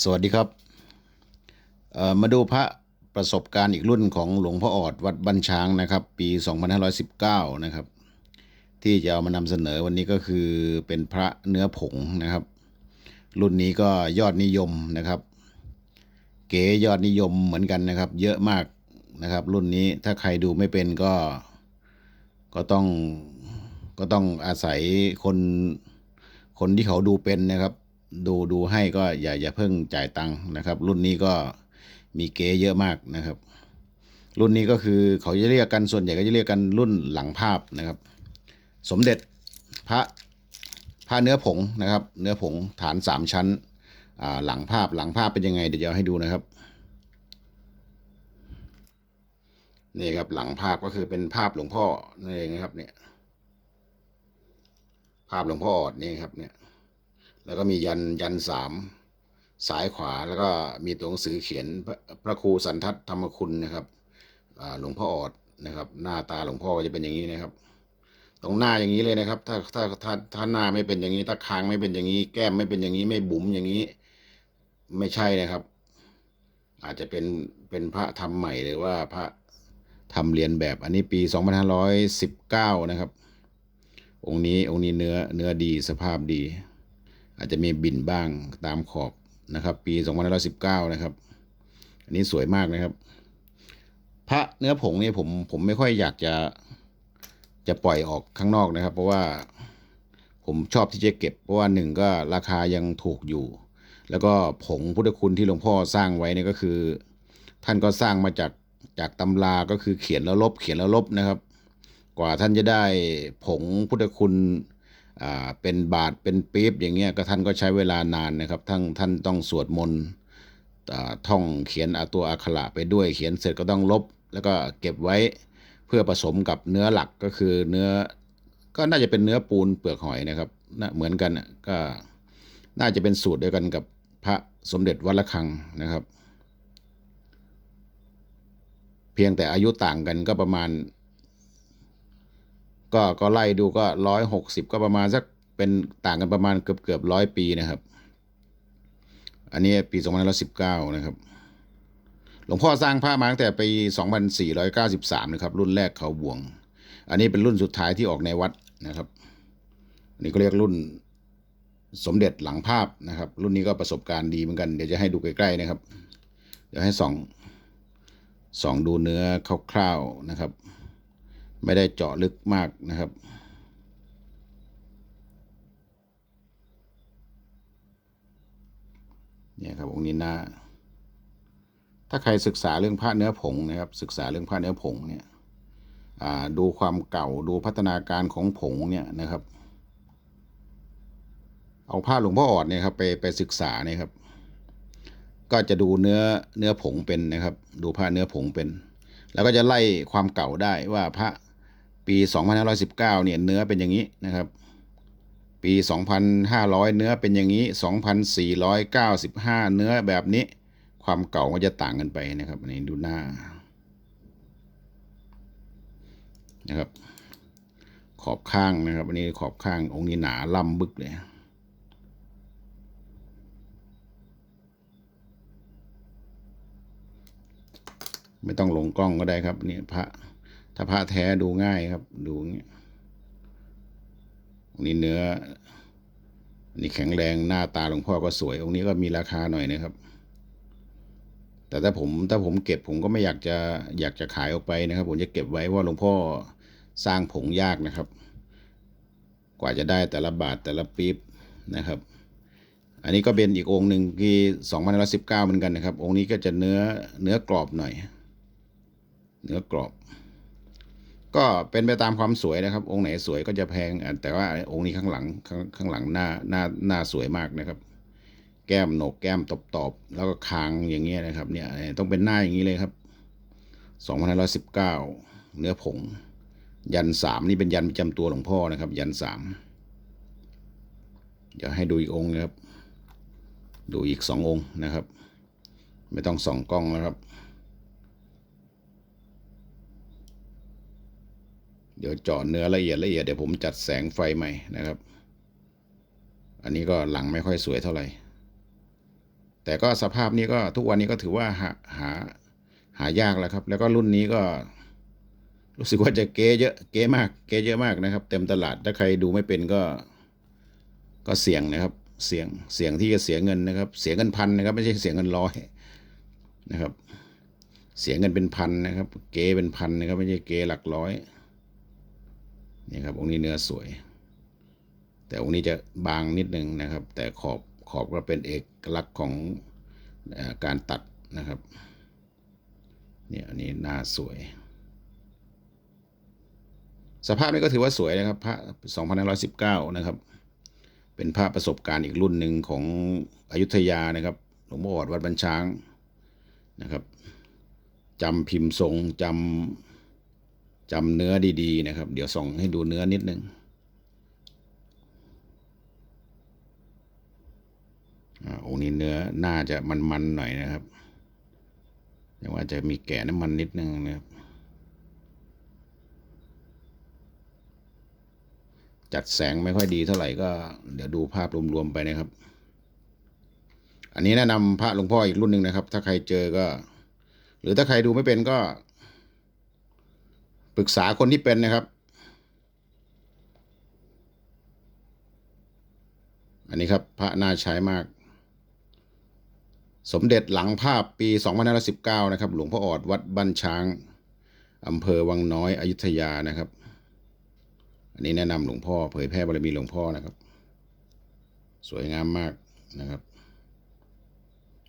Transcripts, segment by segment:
สวัสดีครับ มาดูพระประสบการณ์อีกรุ่นของหลวงพ่อออดวัดบัญช้างนะครับ ปี 2519 นะครับ ที่จะเอามานำเสนอวันนี้ก็คือเป็นพระเนื้อผงนะครับ รุ่นนี้ก็ยอดนิยมนะครับ เก๋ยอดนิยมเหมือนกันนะครับ เยอะมากนะครับ รุ่นนี้ถ้าใครดูไม่เป็นก็ก็ต้องก็ต้องอาศัยคนคนที่เขาดูเป็นนะครับ ดูดูให้ก็อย่าอย่าเพิ่งจ่ายตังค์นะครับ รุ่นนี้ก็มีเก๋เยอะมากนะครับ รุ่นนี้ก็คือเขาจะเรียกกันส่วนใหญ่ก็จะเรียกกันรุ่นหลังภาพนะครับ สมเด็จพระพระเนื้อผงนะครับ เนื้อผงฐานสามชั้นหลังภาพหลังภาพเป็นยังไง เดี๋ยวจะให้ดูนะครับนี่ครับหลังภาพก็คือเป็นภาพหลวงพ่อนั่นเองนะครับเนี่ยภาพหลวงพ่ออดนี่ครับเนี่ย แล้วก็มียันยันสามสายขวาแล้วก็มีตัวหนังสือเขียนพระพระครูสันทัศธรรมคุณนะครับหลวงพ่อออดนะครับ หน้าตาหลวงพ่อก็จะเป็นอย่างนี้นะครับ ตรงหน้าอย่างนี้เลยนะครับ ถ้าถ้าถ้าถ้าหน้าไม่เป็นอย่างนี้ ถ้าคางไม่เป็นอย่างนี้ แก้มไม่เป็นอย่างนี้ไม่บุ๋มอย่างนี้ ไม่ใช่นะครับ อาจจะเป็นเป็นพระทำใหม่หรือว่าพระทำเรียนแบบอันนี้ปี 2519 นะครับ องค์นี้องค์นี้เนื้อเนื้อดีสภาพดี อาจจะมีบินบ้างตามขอบนะครับ ปี2519นะครับ อันนี้สวยมากนะครับ พระเนื้อผงเนี่ยผมผมไม่ค่อยอยากจะจะปล่อยออกข้างนอกนะครับ เพราะว่าผมชอบที่จะเก็บ เพราะว่าหนึ่งก็ราคายังถูกอยู่ แล้วก็ผงพุทธคุณที่หลวงพ่อสร้างไว้เนี่ยก็คือ ท่านก็สร้างมาจากจากตำราก็คือเขียนแล้วลบเขียนแล้วลบนะครับ กว่าท่านจะได้ผงพุทธคุณ เป็นบาทเป็นปี๊บอย่างเงี้ยก็ท่านก็ใช้เวลานานนะครับทั้งท่านต้องสวดมนต์ท่องเขียนอาตัวอักขระไปด้วยเขียนเสร็จก็ต้องลบ แล้วก็เก็บไว้เพื่อผสมกับเนื้อหลักก็คือเนื้อก็น่าจะเป็นเนื้อปูนเปลือกหอยนะครับน่าเหมือนกันก็น่าจะเป็นสูตรเดียวกันกับพระสมเด็จวัดระฆังนะครับ เพียงแต่อายุต่างกันก็ประมาณ ก็ก็ไล่ดูก็ร้อยหกสิบก็ประมาณสักเป็นต่างกันประมาณเกือบเกือบร้อยปีนะครับ อันนี้ปีสองพันสิบเก้านะครับ หลวงพ่อสร้างพระมาตั้งแต่ปีสองพันสี่ร้อยเก้าสิบสามนะครับ รุ่นแรกเขาบวง อันนี้เป็นรุ่นสุดท้ายที่ออกในวัดนะครับอันนี้ก็เรียกรุ่นสมเด็จหลังภาพนะครับ รุ่นนี้ก็ประสบการณ์ดีเหมือนกันเดี๋ยวจะให้ดูใกล้ๆนะครับ เดี๋ยวให้ส่องส่องดูเนื้อคร่าวๆนะครับ ไม่ได้เจาะลึกมากนะครับ เนี่ยครับองค์นี้น้าถ้าใครศึกษาเรื่องผ้าเนื้อผงนะครับ ศึกษาเรื่องผ้าเนื้อผงเนี่ยดูความเก่าดูพัฒนาการของผงเนี่ยนะครับ เอาผ้าหลวงพ่อออดเนี่ยครับไปไปศึกษาเนี่ยครับ ก็จะดูเนื้อเนื้อผงเป็นนะครับ ดูผ้าเนื้อผงเป็น แล้วก็จะไล่ความเก่าได้ว่าพระ ปี2519เนี่ยเนื้อเป็นอย่างนี้นะครับ ปี 2,500 เนื้อเป็นอย่างนี้ 2,495 เนื้อแบบนี้ ความเก่าก็จะต่างกันไปนะครับอันนี้ดูหน้านะครับ ขอบข้างนะครับอันนี้ขอบข้างองค์นี้หนาล่ำบึกเลยไม่ต้องลงกล้องก็ได้ครับนี่พระ ถ้าพระแท้ดูง่ายครับ ดูอย่างเงี้ยองนี้เนื้ออันนี่แข็งแรงหน้าตาหลวงพ่อก็สวย องค์นี้ก็มีราคาหน่อยนะครับ แต่ถ้าผมถ้าผมเก็บผมก็ไม่อยากจะอยากจะขายออกไปนะครับ ผมจะเก็บไว้ว่าหลวงพ่อสร้างผงยากนะครับ กว่าจะได้แต่ละบาทแต่ละปี๊บนะครับ อันนี้ก็เป็นอีกองค์หนึ่งที่สองพันร้อยสิบเก้าเหมือนกันนะครับ องค์นี้ก็จะเนื้อเนื้อกรอบหน่อย เนื้อกรอบ ก็เป็นไปตามความสวยนะครับ องค์ไหนสวยก็จะแพงแต่ว่าองค์นี้ข้างหลังข้างข้างหลังหน้าหน้าหน้าสวยมากนะครับ แก้มโหนกแก้มตบตบๆแล้วก็คางอย่างเงี้ยนะครับ เนี่ยต้องเป็นหน้าอย่างนี้เลยครับสองพันร้อยสิบเก้าเนื้อผง ยันสามนี่เป็นยันประจำตัวหลวงพ่อนะครับ ยันสามเดี๋ยวให้ดูอีกองค์นะครับ ดูอีกสององค์นะครับ ไม่ต้องส่องกล้องแล้วครับ เดี๋ยวเจาะเนื้อละเอียดละเอียดเดี๋ยวผมจัดแสงไฟใหม่นะครับ อันนี้ก็หลังไม่ค่อยสวยเท่าไหร่ แต่ก็สภาพนี้ก็ทุกวันนี้ก็ถือว่าหาหาหายากแล้วครับ แล้วก็รุ่นนี้ก็ รู้สึกว่าจะเก๊เยอะเก๊มากเก๊เยอะมากนะครับ เต็มตลาดถ้าใครดูไม่เป็นก็ ก็เสี่ยงนะครับ เสี่ยงเสี่ยงที่จะเสียเงินนะครับ เสียเงินพันนะครับ ไม่ใช่เสียเงินร้อยนะครับ เสียเงินเป็นพันนะครับ เก๊เป็นพันนะครับ ไม่ใช่เก๊หลักร้อย นี่ครับองค์นี้เนื้อสวย แต่องค์นี้จะบางนิดนึงนะครับ แต่ขอบขอบก็เป็นเอกลักษณ์ของอการตัดนะครับเนี่ยอันนี้หน้าสวย สภาพนี้ก็ถือว่าสวยนะครับพระ2519 นะครับ เป็นภาพประสบการณ์อีกรุ่นหนึ่งของอยุธยานะครับหลวงพ่ออดวัดบัญช้างนะครับจำพิมพ์ทรงจำ จำเนื้อดี ๆ นะครับ เดี๋ยวส่องให้ดูเนื้อนิดนึงอาองค์นี้เนื้อน่าจะมันๆหน่อยนะครับแต่ว่าจะมีแก่น้ำมันนิดนึงนะครับ จัดแสงไม่ค่อยดีเท่าไหร่ก็ เดี๋ยวดูภาพรวมๆไปนะครับ อันนี้แนะนำพระหลวงพ่ออีกรุ่นหนึ่งนะครับ ถ้าใครเจอก็ หรือถ้าใครดูไม่เป็นก็ ปรึกษาคนที่เป็นนะครับ อันนี้ครับพระน่าใช้มาก สมเด็จหลังภาพปี2519 นะครับ หลวงพ่อออดวัดบ้านช้างอำเภอวังน้อยอยุธยานะครับ อันนี้แนะนำหลวงพ่อเผยแพร่บารมีหลวงพ่อนะครับ สวยงามมากนะครับ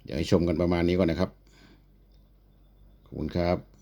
เดี๋ยวให้ชมกันประมาณนี้ก่อนนะครับ ขอบคุณครับ